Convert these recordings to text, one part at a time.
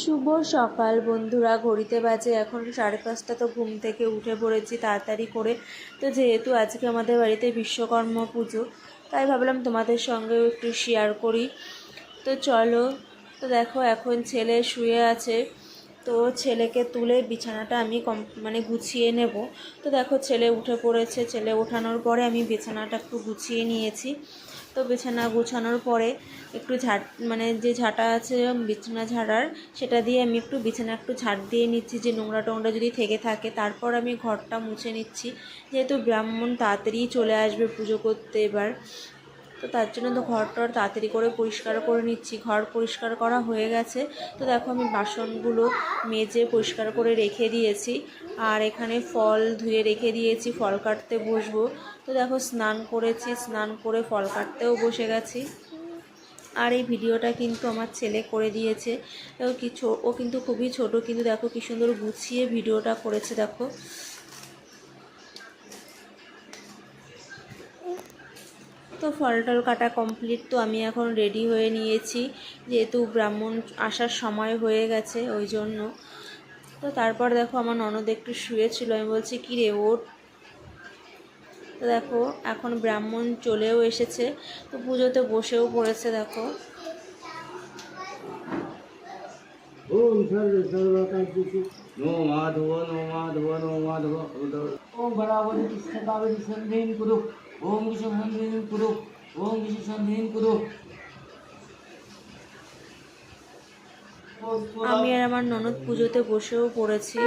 শুভ সকাল বন্ধুরা, ঘড়িতে বাজে এখন সাড়ে পাঁচটা, তো ঘুম থেকে উঠে পড়েছি তাড়াতাড়ি করে। তো যেহেতু আজকে আমাদের বাড়িতে বিশ্বকর্মা পুজো, তাই ভাবলাম তোমাদের সঙ্গেও একটু শেয়ার করি। তো চলো, তো দেখো এখন ছেলে শুয়ে আছে, তো ছেলেকে তুলে বিছানাটা আমি কম মানে গুছিয়ে নেব। তো দেখো ছেলে উঠে পড়েছে, ছেলে ওঠানোর পরে আমি বিছানাটা একটু গুছিয়ে নিয়েছি। তো বিছানা গুছানোর পরে একটু ঝাঁট মানে যে ঝাঁটা আছে, বিছানা ঝাড়ার, সেটা দিয়ে আমি একটু বিছানা একটু ঝাড় দিয়ে নিচ্ছি যে নোংরা টোংরা যদি থেকে থাকে। তারপর আমি ঘরটা মুছে নিচ্ছি। যেহেতু ব্রাহ্মণ তাড়াতাড়ি চলে আসবে পুজো করতে এবার তো তার জন্য তো ঘর টর তাড়াতাড়ি করে পরিষ্কার করে নিচ্ছি। ঘর পরিষ্কার করা হয়ে গেছে। তো দেখো আমি বাসনগুলো মেজে পরিষ্কার করে রেখে দিয়েছি। আর এখানে ফল ধুয়ে রেখে দিয়েছি, ফল কাটতে বসবো। তো দেখো স্নান করেছি, স্নান করে ফল কাটতেও বসে গেছি। আর এই ভিডিওটা কিন্তু আমার ছেলে করে দিয়েছে। কিছু, ও কিন্তু খুবই ছোট, কিন্তু দেখো কি সুন্দর গুছিয়ে ভিডিওটা করেছে, দেখো। তো ফল টল কাটা কমপ্লিট তো আমি এখন রেডি হয়ে নিয়েছি। যেহেতু ব্রাহ্মণ আসার সময় হয়ে গেছে ওই জন্য। তো তারপর দেখো আমার ননদ একটু শুয়েছিল আমি বলছি কী রে ওর তো দেখো এখন ব্রাহ্মণ চলেও এসেছে। তো পুজোতে বসেও পড়েছে দেখো। ওম সর্বে সর্বকার্যেষু নো মাধব নো মাধব নো মাধব। ওম বরাবরী কৃষ্ণ কাবেরী সন্ধিন কুরু। ওম কৃষ্ণ সন্ধিন কুরু, ওম কৃষ্ণ সন্ধিন কুরু। আমি আর আমার ননদ পুজোতে বসেও পড়েছি।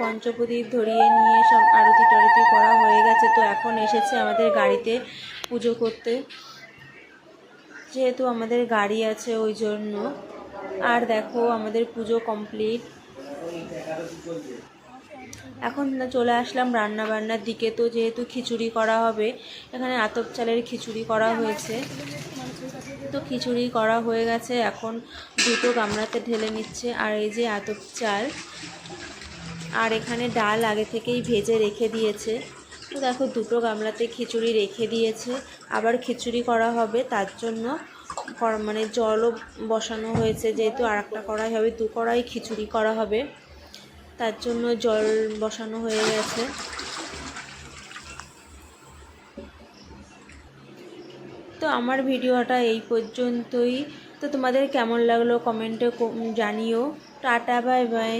পঞ্চপ্রদীপ ধরিয়ে নিয়ে সব আরতি টারতি করা হয়ে গেছে। তো এখন এসেছে আমাদের গাড়িতে পুজো করতে। যেহেতু আমাদের গাড়ি আছে ওই জন্য। আর দেখো, আমাদের পুজো কমপ্লিট এখন চলে আসলাম রান্না বান্নার দিকে। তো যেহেতু খিচুড়ি করা হবে, এখানে আতপ চালের খিচুড়ি করা হয়েছে। তো খিচুড়ি করা হয়ে গেছে। এখন দুটো গামলাতে ঢেলে নিচ্ছে। আর এই যে আতপ চাল, আর এখানে ডাল আগে থেকেই ভেজে রেখে দিয়েছে। তো দেখো দুটো গামলাতে খিচুড়ি রেখে দিয়েছে। আবার খিচুড়ি করা হবে, তার জন্য মানে জলও বসানো হয়েছে, যেহেতু আর একটা কড়াই হবে, দু কড়াই খিচুড়ি করা হবে। তার জন্য জল বসানো হয়ে গেছে। তো আমার ভিডিওটা এই পর্যন্তই। তো তোমাদের কেমন লাগল কমেন্টে জানিও। Ta-ta, bye bye.